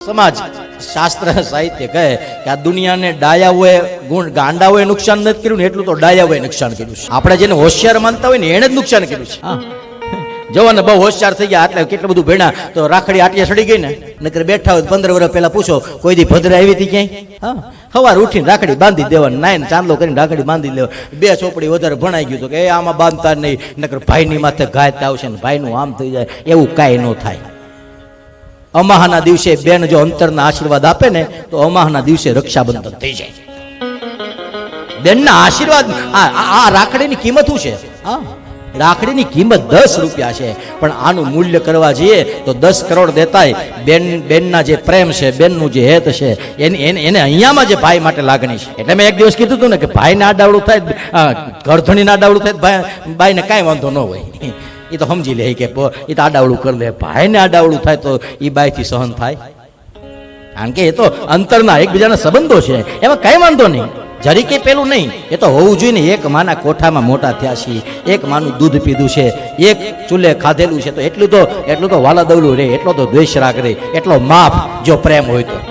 સમાજ શાસ્ત્ર સાહિત્ય કહે કે આ દુનિયાને ડાયાઓએ ગુણ ગાંડાઓએ નુકસાન નથી કર્યું ને એટલું તો ડાયાઓએ નુકસાન કર્યું છે. આપણે જેને હોશિયાર માનતા હોય ને એને જ નુકસાન કર્યું છે. જવાને બહુ હોશિયાર થઈ ગયા એટલે કેટલું બધું ભેણા તો રાખડી આટિયા સડી ગઈ ને? નકર બેઠા હોય પંદર વર્ષ પહેલા પૂછો કોઈ દી ભદ્ર આવી હતી ક્યાંય? હા. સવાર ઉઠીને રાખડી બાંધી દેવાની નાઈન ચાંદલો કરીને રાખડી બાંધી દેવા બે ચોપડી વધારે ભણાઈ ગયું તો કે આમાં બાંધતા નહીં. નકર ભાઈની માથે ઘાયતા આવશે ને ભાઈનું આમ થઈ જાય એવું કાંઈ ન થાય. અમાહના દિવસે બેન જો અંતરના આશીર્વાદ આપે ને તો અમાહના દિવસે રક્ષાબંધન થઈ જાય. બેનના આશીર્વાદ આ રાખડીની કિંમત શું છે? હા? રાખડીની કિંમત દસ રૂપિયા છે. પણ આનું મૂલ્ય કરવા જઈએ તો દસ કરોડ દેતાય. બેન બેનના જે પ્રેમ છે બેનનું જે હેત છે એને એને અહીંયામાં જે ભાઈ માટે લાગણી છે. એટલે મેં એક દિવસ કીધું હતું ને કે ભાઈને આડાવડું થાય અ, ઘરધણીને આડાવડું થાય ભાઈ ભાઈને કાંઈ વાંધો ન હોય. એ તો સમજી લે કે એ તો આડાવડું કરી લે. ભાઈને આડાવડું થાય તો એ બાઈથી સહન થાય. કારણ કે એ તો અંતરના એકબીજાના સંબંધો છે. એમાં કઈ વાંધો નહીં. જરી કે પેલું નહીં. એ તો હોવું જોઈએ ને, એક માના કોઠામાં મોટા થયા છીએ. એક માનું દૂધ પીધું છે. એક ચૂલે ખાધેલું છે. તો એટલું તો એટલું તો વાલા દવલું રે, એટલો તો દ્વેષ રાખ રે. એટલો માફ જો પ્રેમ હોય તો.